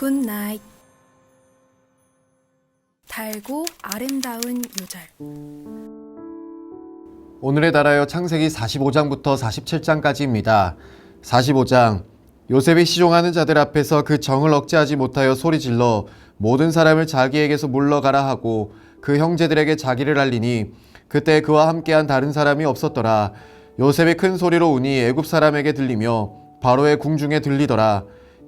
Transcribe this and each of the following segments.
굿나잇 달고 아름다운 요절 오늘의 달하여 창세기 45장부터 47장까지입니다. 45장 요셉이 시종하는 자들 앞에서 그 정을 억제하지 못하여 소리질러 모든 사람을 자기에게서 물러가라 하고 그 형제들에게 자기를 알리니 그때 그와 함께한 다른 사람이 없었더라. 요셉이 큰 소리로 우니 애굽 사람에게 들리며 바로의 궁중에 들리더라.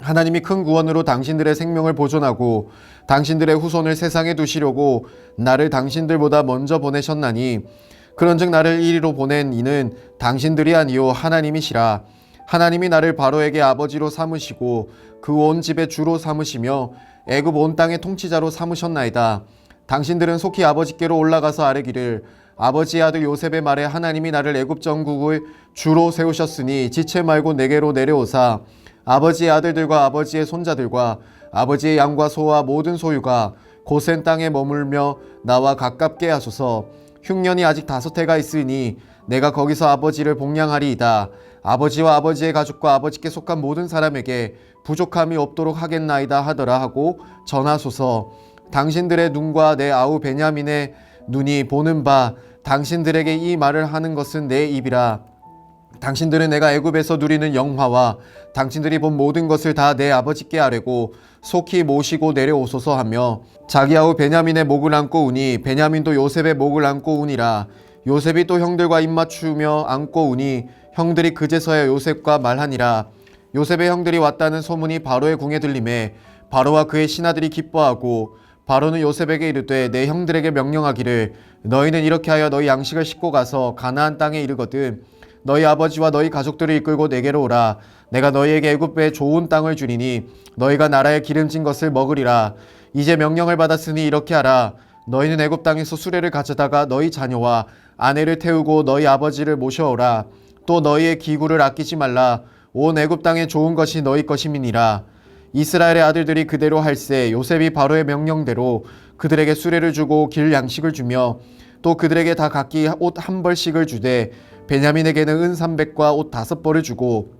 하나님이 큰 구원으로 당신들의 생명을 보존하고 당신들의 후손을 세상에 두시려고 나를 당신들보다 먼저 보내셨나니 그런즉 나를 이리로 보낸 이는 당신들이 아니요 하나님이시라. 하나님이 나를 바로에게 아버지로 삼으시고 그 온 집의 주로 삼으시며 애굽 온 땅의 통치자로 삼으셨나이다. 당신들은 속히 아버지께로 올라가서 아뢰기를 아버지의 아들 요셉의 말에 하나님이 나를 애굽 전국의 주로 세우셨으니 지체 말고 내게로 내려오사 아버지의 아들들과 아버지의 손자들과 아버지의 양과 소와 모든 소유가 고센 땅에 머물며 나와 가깝게 하소서. 흉년이 아직 다섯 해가 있으니 내가 거기서 아버지를 복양하리이다. 아버지와 아버지의 가족과 아버지께 속한 모든 사람에게 부족함이 없도록 하겠나이다 하더라 하고 전하소서. 당신들의 눈과 내 아우 베냐민의 눈이 보는 바 당신들에게 이 말을 하는 것은 내 입이라 당신들은 내가 애굽에서 누리는 영화와 당신들이 본 모든 것을 다 내 아버지께 아뢰고 속히 모시고 내려오소서 하며 자기 아우 베냐민의 목을 안고 우니 베냐민도 요셉의 목을 안고 우니라. 요셉이 또 형들과 입맞추며 안고 우니 형들이 그제서야 요셉과 말하니라. 요셉의 형들이 왔다는 소문이 바로의 궁에 들림에 바로와 그의 신하들이 기뻐하고 바로는 요셉에게 이르되 내 형들에게 명령하기를 너희는 이렇게 하여 너희 양식을 싣고 가서 가나안 땅에 이르거든 너희 아버지와 너희 가족들을 이끌고 내게로 오라. 내가 너희에게 애굽의 좋은 땅을 주리니 너희가 나라의 기름진 것을 먹으리라. 이제 명령을 받았으니 이렇게 하라. 너희는 애굽 땅에서 수레를 가져다가 너희 자녀와 아내를 태우고 너희 아버지를 모셔오라. 또 너희의 기구를 아끼지 말라. 온 애굽 땅에 좋은 것이 너희 것임이니라. 이스라엘의 아들들이 그대로 할세 요셉이 바로의 명령대로 그들에게 수레를 주고 길 양식을 주며 또 그들에게 다 각기 옷 한 벌씩을 주되 베냐민에게는 은 300과 옷 다섯 벌을 주고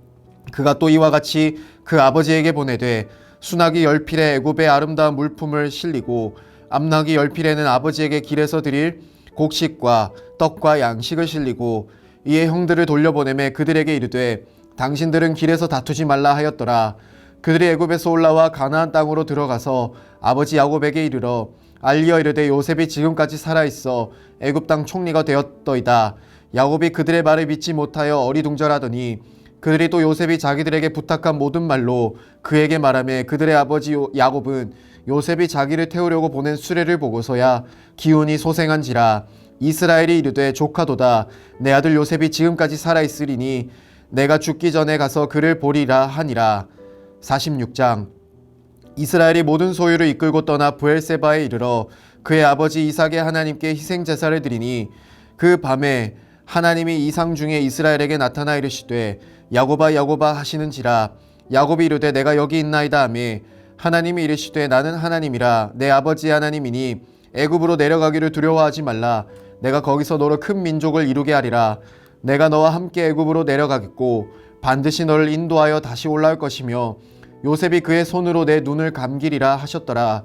그가 또 이와 같이 그 아버지에게 보내되 순하기 열 필에 애굽의 아름다운 물품을 실리고 암나기 열 필에는 아버지에게 길에서 드릴 곡식과 떡과 양식을 실리고 이에 형들을 돌려보내매 그들에게 이르되 당신들은 길에서 다투지 말라 하였더라. 그들이 애굽에서 올라와 가나안 땅으로 들어가서 아버지 야곱에게 이르러 알리어 이르되 요셉이 지금까지 살아 있어 애굽 땅 총리가 되었더이다. 야곱이 그들의 말을 믿지 못하여 어리둥절하더니 그들이 또 요셉이 자기들에게 부탁한 모든 말로 그에게 말하며 그들의 아버지 요- 야곱은 요셉이 자기를 태우려고 보낸 수레를 보고서야 기운이 소생한지라 이스라엘이 이르되 조카도다. 내 아들 요셉이 지금까지 살아 있으리니 내가 죽기 전에 가서 그를 보리라 하니라. 46장 이스라엘이 모든 소유를 이끌고 떠나 부엘세바에 이르러 그의 아버지 이삭의 하나님께 희생 제사를 드리니 그 밤에 하나님이 이상 중에 이스라엘에게 나타나 이르시되 야고바 야고바 하시는지라. 야곱이 이르되 내가 여기 있나이다 하매 하나님이 이르시되 나는 하나님이라. 내 아버지 하나님이니 애굽으로 내려가기를 두려워하지 말라. 내가 거기서 너로 큰 민족을 이루게 하리라. 내가 너와 함께 애굽으로 내려가겠고 반드시 너를 인도하여 다시 올라올 것이며 요셉이 그의 손으로 내 눈을 감기리라 하셨더라.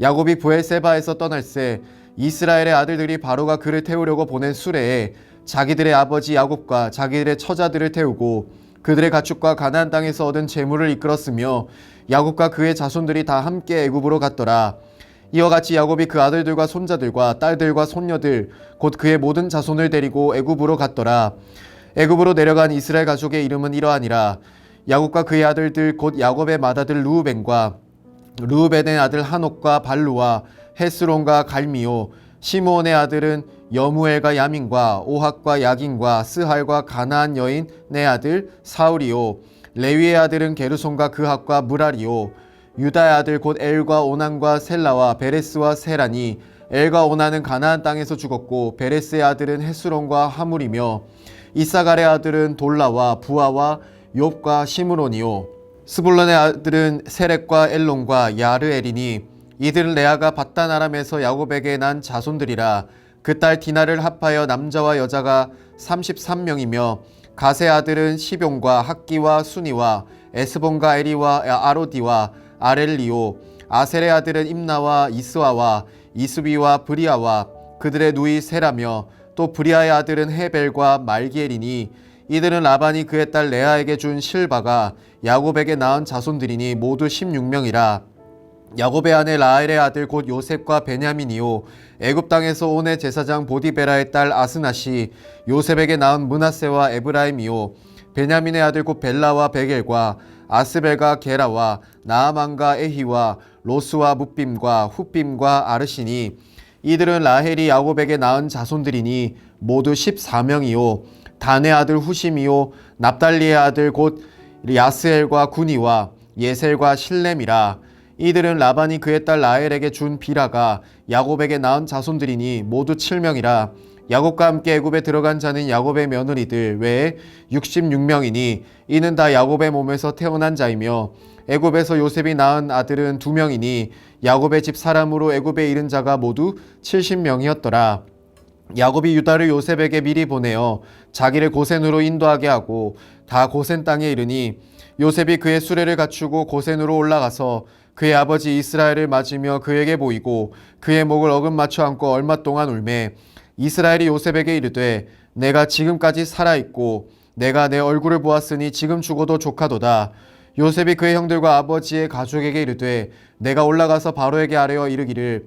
야곱이 부엘세바에서 떠날새 이스라엘의 아들들이 바로가 그를 태우려고 보낸 수레에 자기들의 아버지 야곱과 자기들의 처자들을 태우고 그들의 가축과 가나안 땅에서 얻은 재물을 이끌었으며 야곱과 그의 자손들이 다 함께 애굽으로 갔더라. 이와 같이 야곱이 그 아들들과 손자들과 딸들과 손녀들 곧 그의 모든 자손을 데리고 애굽으로 갔더라. 애굽으로 내려간 이스라엘 가족의 이름은 이러하니라. 야곱과 그의 아들들 곧 야곱의 맏아들 루우벤과 루우벤의 아들 한옥과 발루와 헤스론과 갈미오 시므온의 아들은 여무엘과 야민과 오학과 야긴과 스할과 가나안 여인 내 아들 사울이요 레위의 아들은 게르손과 그학과 무라리요 유다의 아들 곧 엘과 오난과 셀라와 베레스와 세라니 엘과 오난은 가나안 땅에서 죽었고 베레스의 아들은 헤스론과 하물이며 이사갈의 아들은 돌라와 부하와 욥과 시므론이요. 스불론의 아들은 세렉과 엘론과 야르엘이니 이들은 레아가 바단 아람에서 야곱에게 난 자손들이라 그 딸 디나를 합하여 남자와 여자가 33명이며 가세 아들은 시병과 학기와 순이와 에스본과 에리와 아로디와 아렐리오 아셀의 아들은 임나와 이스와와 이스비와 브리아와 그들의 누이 세라며 또 브리아의 아들은 헤벨과 말기엘이니 이들은 라반이 그의 딸 레아에게 준 실바가 야곱에게 낳은 자손들이니 모두 16명이라. 야곱의 아내 라헬의 아들 곧 요셉과 베냐민이요. 애굽 땅에서 온의 제사장 보디베라의 딸 아스나시 요셉에게 낳은 문하세와 에브라임이요. 베냐민의 아들 곧 벨라와 베겔과 아스벨과 게라와 나아만과 에히와 로스와 뭇빔과 훗빔과 아르시니. 이들은 라헬이 야곱에게 낳은 자손들이니 모두 14명이요 단의 아들 후심이요 납달리의 아들 곧 야스엘과 구니와 예셀과 실렘이라 이들은 라반이 그의 딸 라헬에게 준 비라가 야곱에게 낳은 자손들이니 모두 7명이라 야곱과 함께 애굽에 들어간 자는 야곱의 며느리들 외에 66명이니 이는 다 야곱의 몸에서 태어난 자이며 애굽에서 요셉이 낳은 아들은 두 명이니 야곱의 집 사람으로 애굽에 이른 자가 모두 70명이었더라. 야곱이 유다를 요셉에게 미리 보내어 자기를 고센으로 인도하게 하고 다 고센 땅에 이르니 요셉이 그의 수레를 갖추고 고센으로 올라가서 그의 아버지 이스라엘을 맞으며 그에게 보이고 그의 목을 어금 맞춰 안고 얼마 동안 울매 이스라엘이 요셉에게 이르되 내가 지금까지 살아 있고 내가 내 얼굴을 보았으니 지금 죽어도 조카도다. 요셉이 그의 형들과 아버지의 가족에게 이르되 내가 올라가서 바로에게 아뢰어 이르기를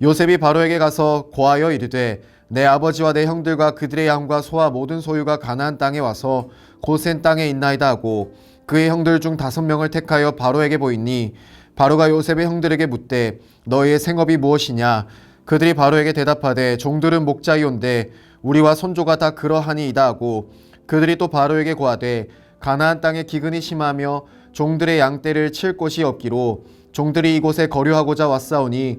요셉이 바로에게 가서 고하여 이르되 내 아버지와 내 형들과 그들의 양과 소와 모든 소유가 가나안 땅에 와서 고센 땅에 있나이다 하고 그의 형들 중 다섯 명을 택하여 바로에게 보이니 바로가 요셉의 형들에게 묻되 너희의 생업이 무엇이냐? 그들이 바로에게 대답하되 종들은 목자이온데 우리와 손조가 다 그러하니이다 하고 그들이 또 바로에게 고하되 가나안 땅에 기근이 심하며 종들의 양떼를 칠 곳이 없기로 종들이 이곳에 거류하고자 왔사오니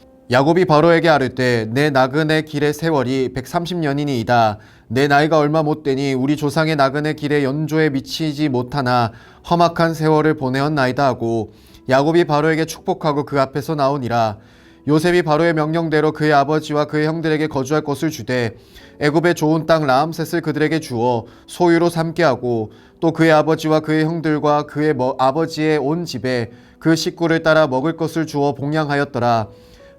야곱이 바로에게 아뢰되 내 나그네 길의 세월이 130년이니이다. 내 나이가 얼마 못 되니 우리 조상의 나그네 길의 연조에 미치지 못하나 험악한 세월을 보내었나이다 하고 야곱이 바로에게 축복하고 그 앞에서 나오니라. 요셉이 바로의 명령대로 그의 아버지와 그의 형들에게 거주할 것을 주되 애굽의 좋은 땅 라암셋을 그들에게 주어 소유로 삼게 하고 또 그의 아버지와 그의 형들과 그의 머- 아버지의 온 집에 그 식구를 따라 먹을 것을 주어 봉양하였더라.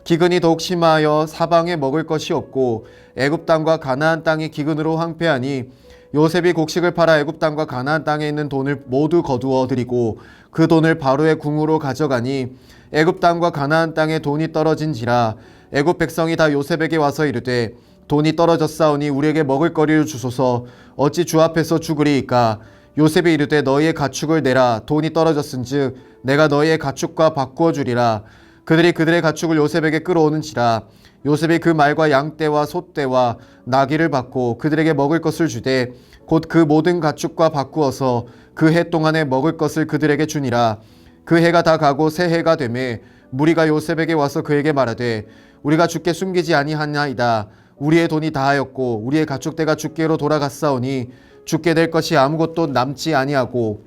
기근이 더욱 심하여 사방에 먹을 것이 없고 애굽 땅과 가나안 땅이 기근으로 황폐하니 요셉이 곡식을 팔아 애굽 땅과 가나안 땅에 있는 돈을 모두 거두어 드리고 그 돈을 바로의 궁으로 가져가니 애굽 땅과 가나안 땅에 돈이 떨어진지라 애굽 백성이 다 요셉에게 와서 이르되 돈이 떨어졌사오니 우리에게 먹을 거리를 주소서. 어찌 주 앞에서 죽으리이까? 요셉이 이르되 너희의 가축을 내라. 돈이 떨어졌은즉 내가 너희의 가축과 바꾸어 주리라 그들이 그들의 가축을 요셉에게 끌어오는지라 요셉이 그 말과 양떼와 소떼와 나귀를 받고 그들에게 먹을 것을 주되 곧 그 모든 가축과 바꾸어서 그 해 동안에 먹을 것을 그들에게 주니라. 그 해가 다 가고 새 해가 되매 무리가 요셉에게 와서 그에게 말하되 우리가 주께 숨기지 아니하나이다. 우리의 돈이 다하였고 우리의 가축대가 주께로 돌아갔사오니 죽게 될 것이 아무것도 남지 아니하고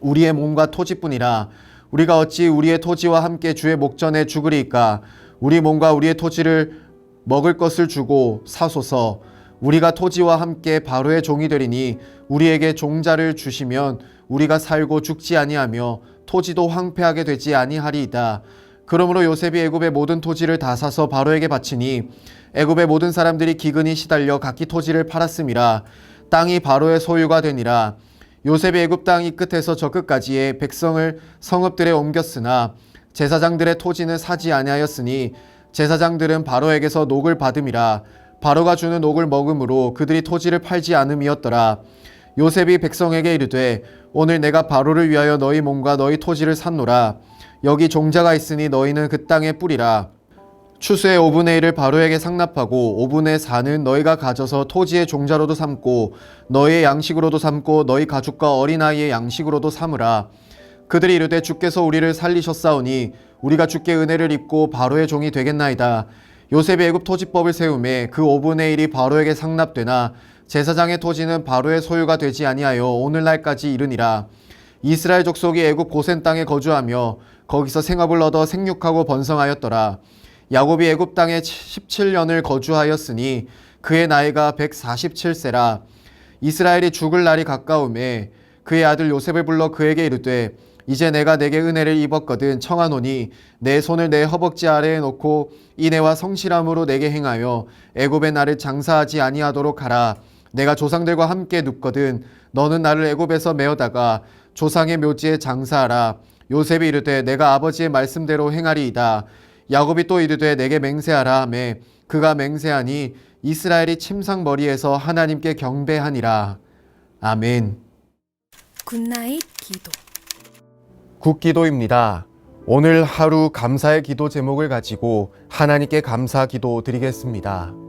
우리의 몸과 토지뿐이라 우리가 어찌 우리의 토지와 함께 주의 목전에 죽으리이까 우리 몸과 우리의 토지를 먹을 것을 주고 사소서 우리가 토지와 함께 바로의 종이 되리니 우리에게 종자를 주시면 우리가 살고 죽지 아니하며 토지도 황폐하게 되지 아니하리이다. 그러므로 요셉이 애굽의 모든 토지를 다 사서 바로에게 바치니 애굽의 모든 사람들이 기근이 시달려 각기 토지를 팔았음이라 땅이 바로의 소유가 되니라. 요셉이 애굽 땅이 끝에서 저 끝까지의 백성을 성읍들에 옮겼으나 제사장들의 토지는 사지 아니하였으니 제사장들은 바로에게서 녹을 받음이라 바로가 주는 녹을 먹음으로 그들이 토지를 팔지 않음이었더라. 요셉이 백성에게 이르되 오늘 내가 바로를 위하여 너희 몸과 너희 토지를 샀노라. 여기 종자가 있으니 너희는 그 땅에 뿌리라 추수의 5분의 1을 바로에게 상납하고 5분의 4는 너희가 가져서 토지의 종자로도 삼고 너희의 양식으로도 삼고 너희 가축과 어린아이의 양식으로도 삼으라 그들이 이르되 주께서 우리를 살리셨사오니 우리가 주께 은혜를 입고 바로의 종이 되겠나이다. 요셉이 애굽 토지법을 세우매 그 5분의 1이 바로에게 상납되나 제사장의 토지는 바로의 소유가 되지 아니하여 오늘날까지 이르니라. 이스라엘 족속이 애굽 고센 땅에 거주하며 거기서 생업을 얻어 생육하고 번성하였더라. 야곱이 애굽 땅에 17년을 거주하였으니 그의 나이가 147세라. 이스라엘이 죽을 날이 가까움에 그의 아들 요셉을 불러 그에게 이르되 이제 내가 내게 은혜를 입었거든 청하노니 내 손을 내 허벅지 아래에 놓고 인애와 성실함으로 내게 행하여 애굽의 나를 장사하지 아니하도록 하라. 내가 조상들과 함께 눕거든 너는 나를 애굽에서 메어다가 조상의 묘지에 장사하라. 요셉이 이르되 내가 아버지의 말씀대로 행하리이다 야곱이 또 이르되 내게 맹세하라 하매 그가 맹세하니 이스라엘이 침상 머리에서 하나님께 경배하니라 아멘. 굿나잇 기도. 국기도입니다. 오늘 하루 감사의 기도 제목을 가지고 하나님께 감사 기도 드리겠습니다.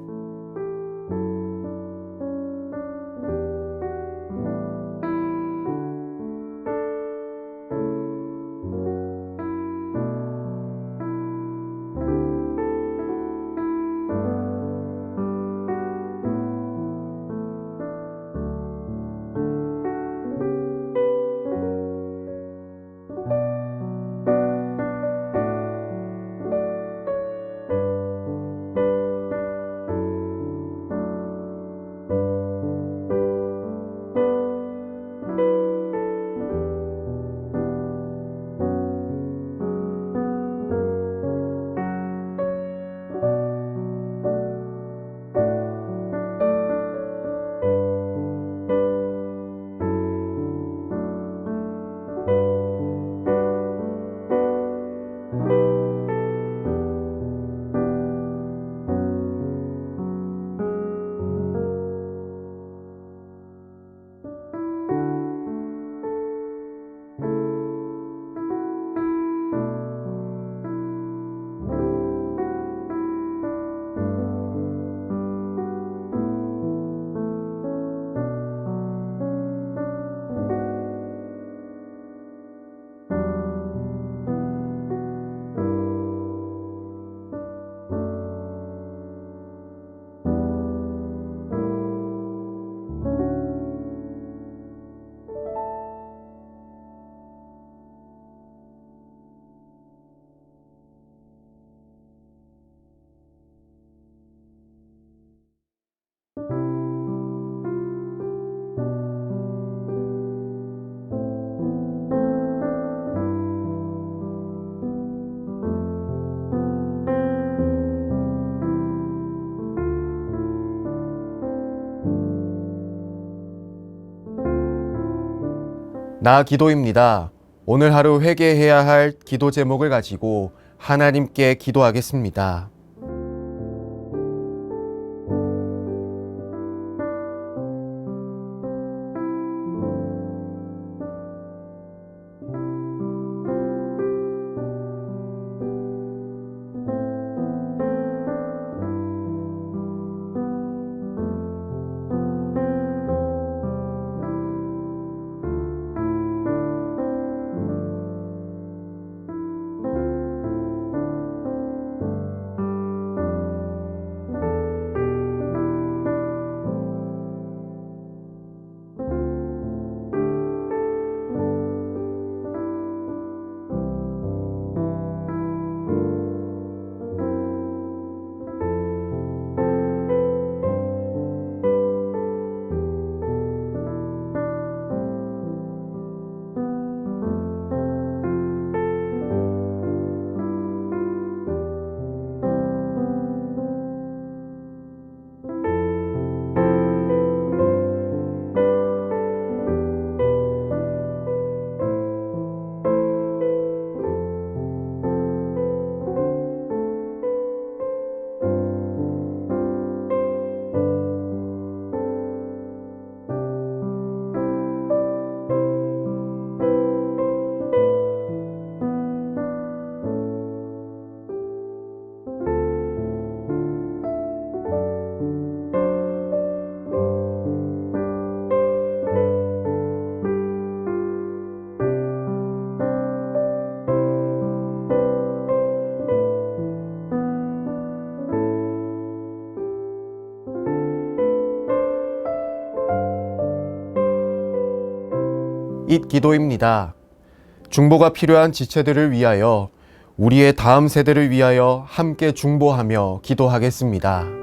나 기도입니다. 오늘 하루 회개해야 할 기도 제목을 가지고 하나님께 기도하겠습니다. 잇 기도입니다. 중보가 필요한 지체들을 위하여 우리의 다음 세대를 위하여 함께 중보하며 기도하겠습니다.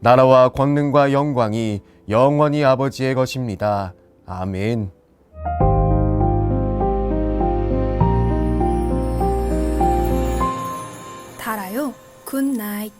나라와 권능과 영광이 영원히 아버지의 것입니다. 아멘. 달아요 굿나잇